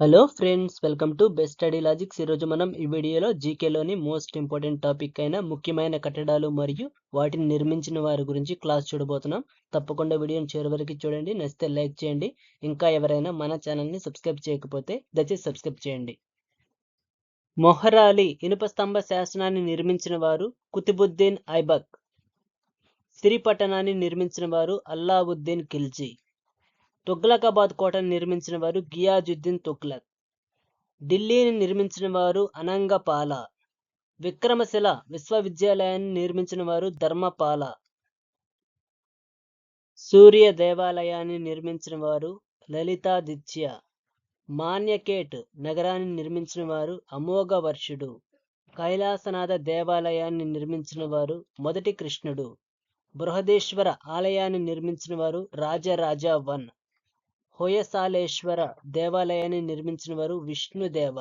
Hello friends welcome to best study logics ఈరోజు మనం ఈ వీడియోలో జీకేలోని మోస్ట్ ఇంపార్టెంట్ టాపిక్ అయిన ముఖ్యమైన కట్టడాలు మరియు వాటిని నిర్మించిన వారి గురించి క్లాస్ చూడబోతున్నాం. తప్పకుండా వీడియోని చివరికి చూడండి. నచ్చితే లైక్ చేయండి. ఇంకా ఎవరైనా మన ఛానల్ని సబ్స్క్రైబ్ చేయకపోతే దయచేసి సబ్స్క్రైబ్ చేయండి. మొహరాలి ఇనుప స్తంభ శాసనాన్ని నిర్మించిన వారు కుతుబుద్దీన్ ఐబక్. సిరిపట్టణాన్ని నిర్మించిన వారు అల్లావుద్దీన్ ఖిల్జీ. తుగ్లకాబాద్ కోటను నిర్మించిన వారు గియాజుద్దీన్ తుగ్లక్. ఢిల్లీని నిర్మించిన వారు అనంగపాల. విక్రమశిల విశ్వవిద్యాలయాన్ని నిర్మించిన వారు ధర్మపాల. సూర్య దేవాలయాన్ని నిర్మించిన వారు లలితాదిత్య మాన్యకేట్ నగరాన్ని నిర్మించిన వారు అమోఘ వర్షుడు కైలాసనాథ దేవాలయాన్ని నిర్మించిన వారు మొదటి కృష్ణుడు. బృహదేశ్వర ఆలయాన్ని నిర్మించిన వారు రాజరాజా వన్. హోయసాలేశ్వర దేవాలయాన్ని నిర్మించిన వారు విష్ణుదేవ.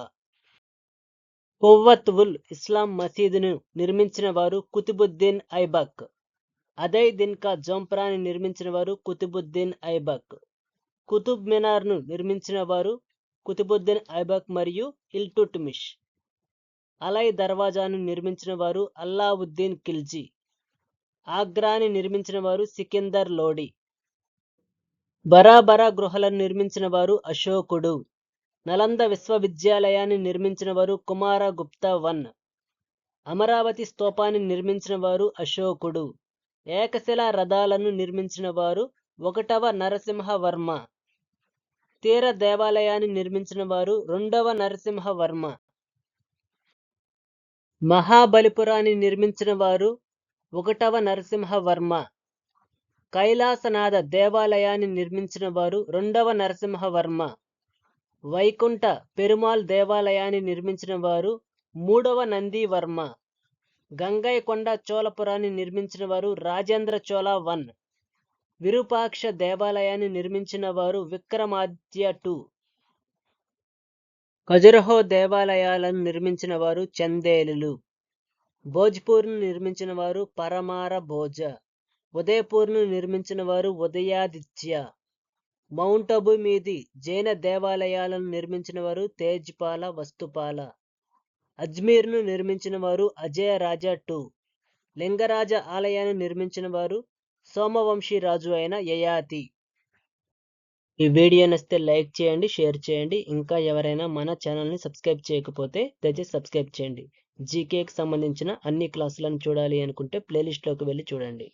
కొవ్వత్ ఉల్ ఇస్లాం మసీదును నిర్మించిన వారు కుతుబుద్దీన్ ఐబక్. అదయ్ దిన్కా జోంప్రాని నిర్మించిన వారు కుతుబుద్దీన్ ఐబక్. కుతుబ్ మినార్ను నిర్మించిన వారు కుతుబుద్దీన్ ఐబక్ మరియు ఇల్టుట్మిష్ అలై దర్వాజాను నిర్మించిన వారు అల్లావుద్దీన్ ఖిల్జీ. ఆగ్రాని నిర్మించిన వారు సికిందర్ లోడి. బరాబరా గృహలను నిర్మించిన వారు అశోకుడు. నలంద విశ్వవిద్యాలయాన్ని నిర్మించిన వారు కుమారగుప్త వన్. అమరావతి స్తూపాన్ని నిర్మించిన వారు అశోకుడు. ఏకశిల రథాలను నిర్మించిన వారు ఒకటవ నరసింహవర్మ. తీర దేవాలయాన్ని నిర్మించిన వారు రెండవ నరసింహవర్మ. మహాబలిపురాన్ని నిర్మించిన వారు ఒకటవ నరసింహవర్మ. కైలాసనాథ దేవాలయాన్ని నిర్మించిన వారు రెండవ నరసింహవర్మ. వైకుంఠ పెరుమాల్ దేవాలయాన్ని నిర్మించిన వారు మూడవ నందివర్మ. గంగైకొండ చోళపురాన్ని నిర్మించిన వారు రాజేంద్ర చోళ వన్. విరూపాక్ష దేవాలయాన్ని నిర్మించిన వారు విక్రమాదిత్య టూ. ఖజురహో దేవాలయాలను నిర్మించిన వారు చందేలులు. భోజ్పూర్ను నిర్మించిన వారు పరమార భోజ. ఉదయపూర్ను నిర్మించిన వారు ఉదయాదిత్య. మౌంట్ అబు మీది జైన దేవాలయాలను నిర్మించిన వారు తేజ్పాల వస్తుపాల. అజ్మీర్ను నిర్మించిన వారు అజయ రాజా టూ. లింగరాజ ఆలయాన్ని నిర్మించిన వారు సోమవంశీ రాజు అయిన యయాతి. ఈ వీడియో నచ్చితే లైక్ చేయండి షేర్ చేయండి. ఇంకా ఎవరైనా మన ఛానల్ని సబ్స్క్రైబ్ చేయకపోతే దయచేసి సబ్స్క్రైబ్ చేయండి. జీకేకి సంబంధించిన అన్ని క్లాసులను చూడాలి అనుకుంటే ప్లేలిస్ట్లోకి వెళ్ళి చూడండి.